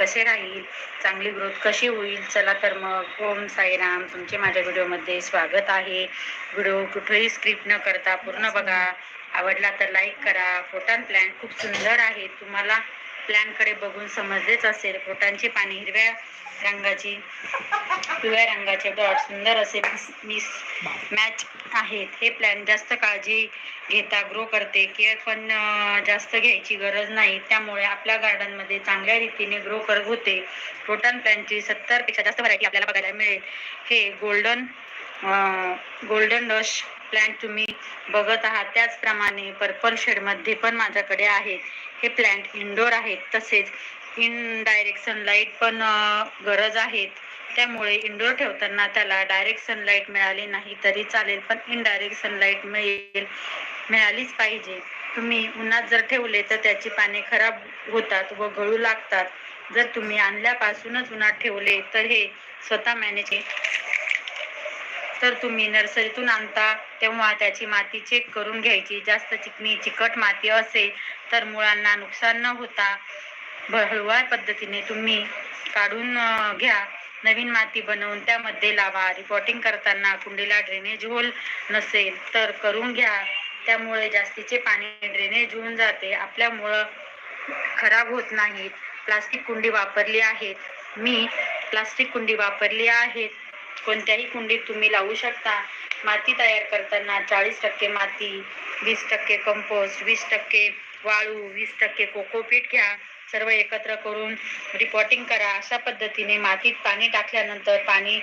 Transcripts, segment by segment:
कसे राहील? चांगली ग्रोथ कशी होईल? चला तर मग. ओम साईराम. तुमचे माझ्या व्हिडिओमध्ये स्वागत आहे. व्हिडिओ कुठेही स्क्रिप्ट न करता पूर्ण बघा. आवडला तर लाईक करा. फोटो प्लॅन खूप सुंदर आहे तुम्हाला प्लॅनकडे बघून समजलेच असेल. पोटांची पाणी हिरव्या रंगाची पिवळ्या रंगाचे डॉट सुंदर असे मिस मॅच आहेत. हे प्लॅन जास्त काळजी घेता ग्रो करते. केअर पण जास्त घ्यायची गरज नाही. त्यामुळे आपल्या गार्डनमध्ये चांगल्या रीतीने ग्रो करत होते. रोटन प्लॅनची सत्तरपेक्षा जास्त व्हरायटी आपल्याला बघायला मिळेल. हे गोल्डन गोल्डन रश प्लॅन तुम्ही बघत आहात. त्याचप्रमाणे पर्पल शेडमध्ये पण माझ्याकडे आहेत हे प्लॅन्ट इनडोर आहेत तसेच इन डायरेक्ट सनलाईट पण गरज आहेत. त्यामुळे इनडोर ठेवताना त्याला डायरेक्ट सनलाईट मिळाली नाही तरी चालेल पण इनडायरेक्ट सनलाईट मिळेल मिळालीच पाहिजे. तुम्ही उन्हात जर ठेवले तर त्याची पाने खराब होतात व गळू लागतात. जर तुम्ही आणल्यापासूनच उन्हात ठेवले तर हे स्वतः मॅनेज तर तुम्ही नर्सरीतून आणता तेव्हा त्याची माती चेक करून घ्यायची. जास्त चिकणी चिकट माती असेल तर मुळांना नुकसान न होता हळूवार पद्धतीने तुम्ही काढून घ्या. नवीन माती बनवून त्यामध्ये लावा. रिपोर्टिंग करताना कुंडीला ड्रेनेज होल नसेल तर करून घ्या. त्यामुळे जास्तीचे पाणी ड्रेनेज होऊन जाते. आपल्यामुळं खराब होत नाहीत प्लास्टिक कुंडी वापरली आहेत. मी प्लास्टिक कुंडी वापरली आहेत. कोणत्याही कुंडीत तुम्ही लावू शकता. माती तयार करताना चाळीस टक्के माती वीस टक्के कंपोस्ट वीस टक्के वाळू वीस टक्के कोकोपीट घ्या. सर्व एकत्र करून रिपोर्टिंग करा. अशा पद्धतीने मातीत पाणी टाकल्यानंतर पाणी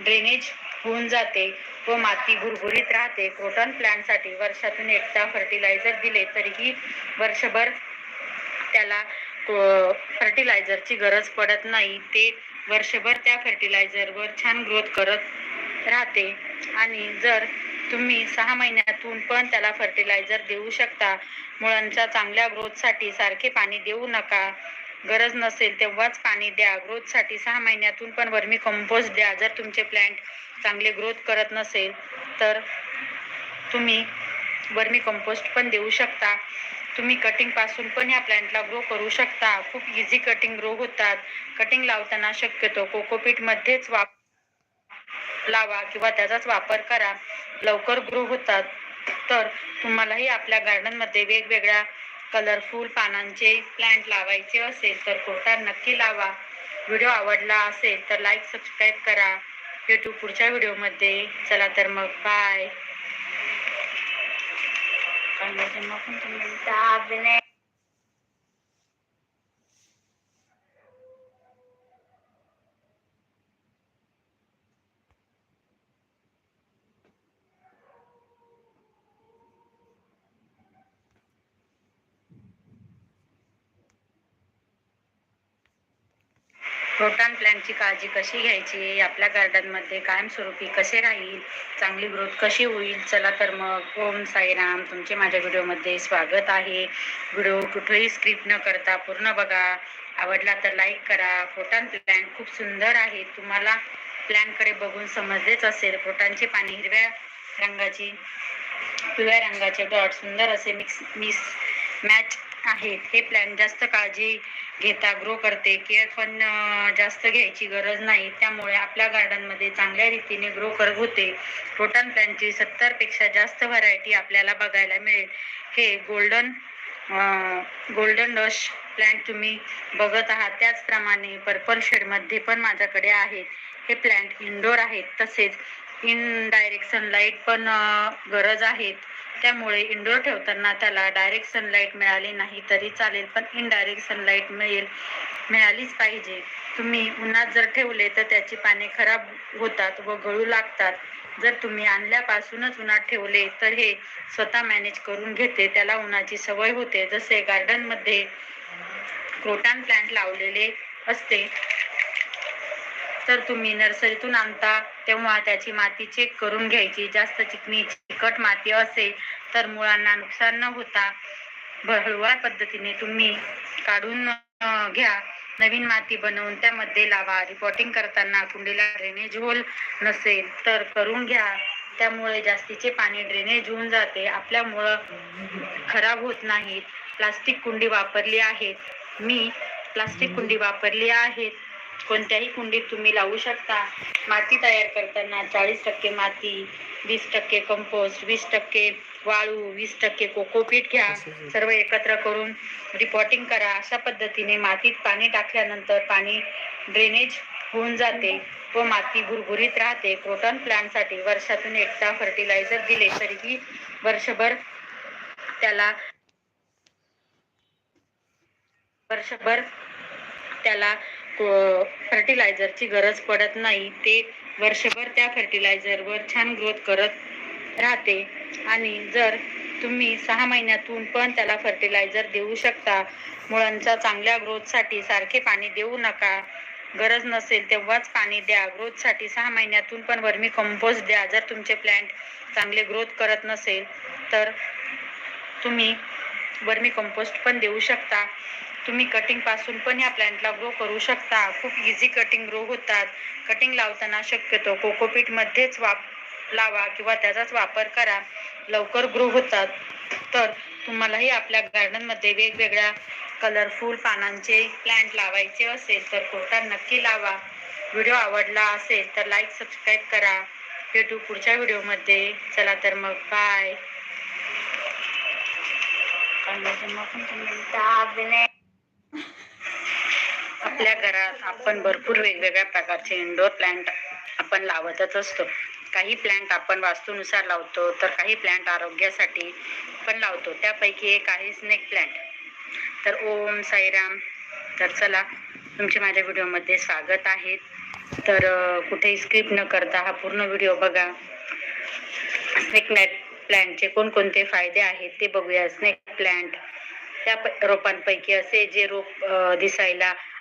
ड्रेनेज होऊन जाते व माती भुरभुरीत राहते. क्रोटन प्लांटसाठी वर्षातून एकदा फर्टिलायझर दिले तरीही वर्षभर त्याला फर्टिलायझरची गरज पडत नाही. ते वर्षभर त्या फर्टिलायझरवर छान ग्रोथ करत राहते. आणि जर तुम्ही सहा महिन्यातून पण त्याला फर्टिलायझर देऊ शकता. मुळांच्या चांगल्या ग्रोथसाठी सारखे पाणी देऊ नका. गरज नसेल तेव्हाच पाणी द्या. ग्रोथसाठी सहा महिन्यातून पण वर्मी कंपोस्ट द्या. जर तुमचे प्लॅन्ट चांगले ग्रोथ करत नसेल तर तुम्ही वर्मी कंपोस्ट पण देऊ शकता. तुम्ही कटिंगपासून पण या प्लॅन्टला ग्रो करू शकता. खूप इझी कटिंग ग्रो होतात. कटिंग लावताना शक्यतो कोकोपीटमध्येच वाप लावा किंवा त्याचाच वापर करा. लवकर ग्रो होतात. तर तुम्हालाही आपल्या गार्डनमध्ये वेगवेगळ्या कलरफुल पानांचे प्लॅन्ट लावायचे असेल तर कोटा नक्की लावा. व्हिडिओ आवडला असेल तर लाईक सबस्क्राईब करा. भेटू पुढच्या व्हिडिओमध्ये चला तर मग बाय प्रोटॉन प्लॅनची काळजी कशी घ्यायची? आपल्या गार्डनमध्ये कायमस्वरूपी कसे राहील? चांगली ग्रोथ कशी होईल? चला तर मग. ओम साईराम. तुमचे माझ्या व्हिडिओमध्ये स्वागत आहे. व्हिडिओ कुठेही स्क्रिप्ट न करता पूर्ण बघा. आवडला तर लाईक करा. प्रोटॉन प्लॅन खूप सुंदर आहे. तुम्हाला प्लॅनकडे बघून समजलेच असेल. प्रोटॉनची पाणी हिरव्या रंगाची पिवळ्या रंगाचे डॉट सुंदर असे मिक्स मिस मॅच आहेत. हे प्लॅन जास्त काळजी घेता ग्रो करते. केअर पण जास्त घ्यायची गरज नाही. त्यामुळे आपल्या गार्डनमध्ये चांगल्या रीतीने ग्रो करत होते. रोटन प्लॅनची सत्तरपेक्षा जास्त व्हरायटी आपल्याला बघायला मिळेल. हे गोल्डन गोल्डन रश प्लॅन्ट तुम्ही बघत आहात. त्याचप्रमाणे पर्पल शेडमध्ये पण माझ्याकडे आहेत हे प्लॅन्ट इनडोर आहेत. तसेच इन डायरेक्ट सनलाईट पण गरज आहेत. त्यामुळे इंडोर ठेवताना त्याला डायरेक्ट सनलाईट मिळाली नाही तरी चालेल पण इनडायरेक्ट सनलाईट मिळेल मिळालीच पाहिजे. तुम्ही उन्हात जर ठेवले तर त्याची पाने खराब होतात व गळू लागतात. जर तुम्ही आणल्यापासूनच उन्हात ठेवले तर हे स्वतः मॅनेज करून घेते. त्याला उन्हाची सवय होते. जसे गार्डनमध्ये क्रोटान प्लांट लावलेले असते तर तुम्ही नर्सरीतून आणता तेव्हा त्याची माती चेक करून घ्यायची. जास्त चिकणी चिकट माती असेल तर मुळांना नुकसान न होता हळूवार पद्धतीने तुम्ही काढून घ्या. नवीन माती बनवून त्यामध्ये लावा. रिपोर्टिंग करताना कुंडीला ड्रेनेज होल नसेल तर करून घ्या. त्यामुळे जास्तीचे पाणी ड्रेनेज होऊन जाते. आपल्यामुळं खराब होत नाहीत. प्लास्टिक कुंडी वापरली आहेत. मी प्लास्टिक कुंडी वापरली आहेत. कोणत्याही कुंडीत तुम्ही लावू शकता. माती तयार करताना चाळीस टक्के माती वीस टक्के कंपोस्ट वीस टक्के वाळू वीस टक्के कोकोपीट घ्या. सर्व एकत्र करून रिपॉटिंग करा. अशा पद्धतीने मातीत पाणी टाकल्यानंतर पाणी ड्रेनेज होऊन जाते व माती भुरभुरीत राहते. क्रोटन प्लांटसाठी वर्षातून एकदा फर्टिलायझर दिले तरीही वर्षभर त्याला वर्षभर त्याला फर्टिलायझरची गरज पडत नाही. ते वर्षभर त्या फर्टिलायझरवर छान ग्रोथ करत राहते. आणि जर तुम्ही सहा महिन्यातून पण त्याला फर्टिलायझर देऊ शकता मुळांच्या चांगल्या ग्रोथसाठी सारखे पाणी देऊ नका. गरज नसेल तेव्हाच पाणी द्या. ग्रोथसाठी सहा महिन्यातून पण वर्मी कंपोस्ट द्या. जर तुमचे प्लॅन्ट चांगले ग्रोथ करत नसेल तर तुम्ही वर्मी कंपोस्ट पण देऊ शकता. तुम्ही कटिंगपासून पण या प्लॅन्टला ग्रो करू शकता. खूप इझी कटिंग ग्रो होतात. कटिंग लावताना शक्यतो कोकोपीट मध्येच वाप लावा किंवा त्याचाच वापर करा. लवकर ग्रो होतात. तर तुम्हालाही आपल्या गार्डनमध्ये वेगवेगळ्या कलरफुल पानांचे प्लॅन्ट लावायचे असेल तर कोटा नक्की लावा. व्हिडिओ आवडला असेल तर लाईक सबस्क्राईब करा. भेटू पुढच्या व्हिडिओमध्ये चला तर मग बाय आपल्या घरात आपण भरपूर वेगवेगळ्या प्रकारचे इंडोर प्लॅन्ट आपण लावतच असतो. काही प्लॅन्ट आपण वास्तूनुसार लावतो तर काही प्लांट आरोग्यासाठी पण लावतो. त्यापैकी एक आहे स्नेक प्लांट तर ओम साईराम तर चला तुमचे माझ्या व्हिडिओमध्ये स्वागत आहे. तर कुठेही स्किप न करता हा पूर्ण व्हिडिओ बघा. स्नेक प्लॅन्ट प्लॅन्टचे कोणकोणते फायदे आहेत ते बघूया. स्नेक प्लॅन्ट त्या रोपांपैकी असे जे रोप दिसायला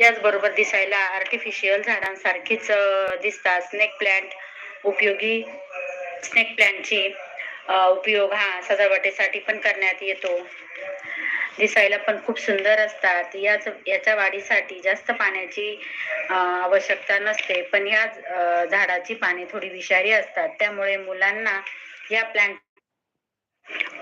याचबरोबर दिसायला आर्टिफिशियल झाडांसारखीच दिसतात. स्नेक प्लांट उपयोगी स्नेक प्लांटची उपयोग हा सजावटीसाठी पण करण्यात येतो. दिसायला पण खूप सुंदर असतात. याच याच्या वाढीसाठी जास्त पाण्याची आवश्यकता नसते. पण या झाडाची पाने थोडी विषारी असतात. त्यामुळे मुलांना या प्लांट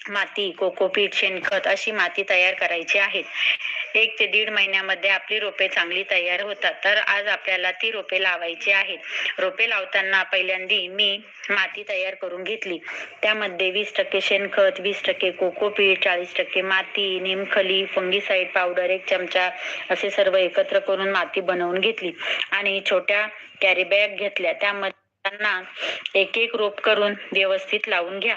माती कोकोपीट शेणखत अशी माती तयार करायची आहेत. एक ते दीड महिन्यामध्ये आपली रोपे चांगली तयार होतात. तर आज आपल्याला ती रोपे लावायची आहेत. रोपे लावताना पहिल्यांदी मी माती तयार करून घेतली. त्यामध्ये वीस टक्के शेणखत वीस टक्के कोकोपीट चाळीस टक्के माती निमखली फंगीसाईड पावडर एक चमचा असे सर्व एकत्र करून माती बनवून घेतली. आणि छोट्या कॅरी बॅग घेतल्या. त्यामध्ये त्यांना एक एक रोप करून व्यवस्थित लावून घ्या.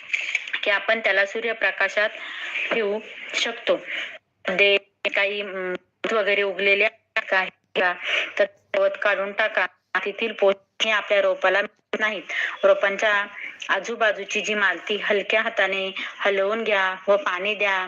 की आपण त्याला सूर्यप्रकाशात ठेवू शकतो. म्हणजे काही वगैरे उगलेले तर गवत काढून टाका. मातीतील पोषण हे आपल्या रोपाला मिळत नाहीत. रोपांच्या आजूबाजूची जी माती हलक्या हाताने हलवून घ्या व पाणी द्या.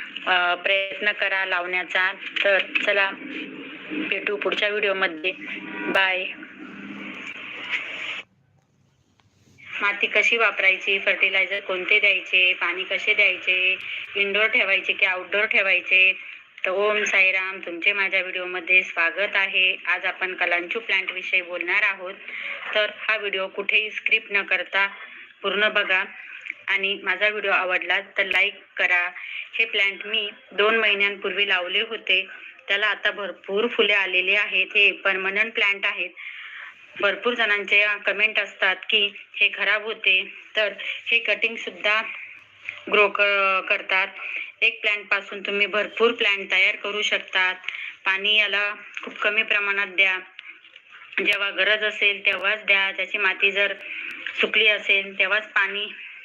प्रयत्न करा लावण्याचा. तर चला भेटू पुढच्या व्हिडिओमध्ये. बाय माती कशी वापरायची? फर्टिलायझर कोणते द्यायचे? पाणी कसे द्यायचे? इनडोअर ठेवायचे की आउटडोअर ठेवायचे? तर ओम साईराम तुमचे माझ्या व्हिडिओमध्ये स्वागत आहे. आज आपण कलांचू प्लांटविषयी बोलणार आहोत. तर हा व्हिडिओ कुठेही स्क्रिप्ट न करता पूर्ण बघा. आणि माझा व्हिडिओ आवडला तर लाईक करा. हे प्लांट मी दोन महिन्यांपूर्वी लावले होते. त्याला आता भरपूर फुले आलेली आहेत. हे परमनंट प्लांट आहेत. भरपूर जणांचे कमेंट असतात की हे खराब होते. तर हे कटिंग सुद्धा ग्रो करतात. एक प्लांटपासून तुम्ही भरपूर प्लांट तयार करू शकतात. पाणी याला खूप कमी प्रमाणात द्या. जेव्हा गरज असेल तेव्हाच द्या. त्याची माती जर सुकली असेल तेव्हाच पाणी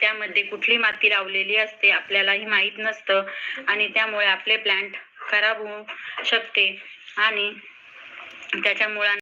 त्यामध्ये कुठली माती लावलेली असते आपल्यालाही माहीत नसतं आणि त्यामुळे आपले प्लांट खराब होऊ शकते आणि त्याच्या मुळांना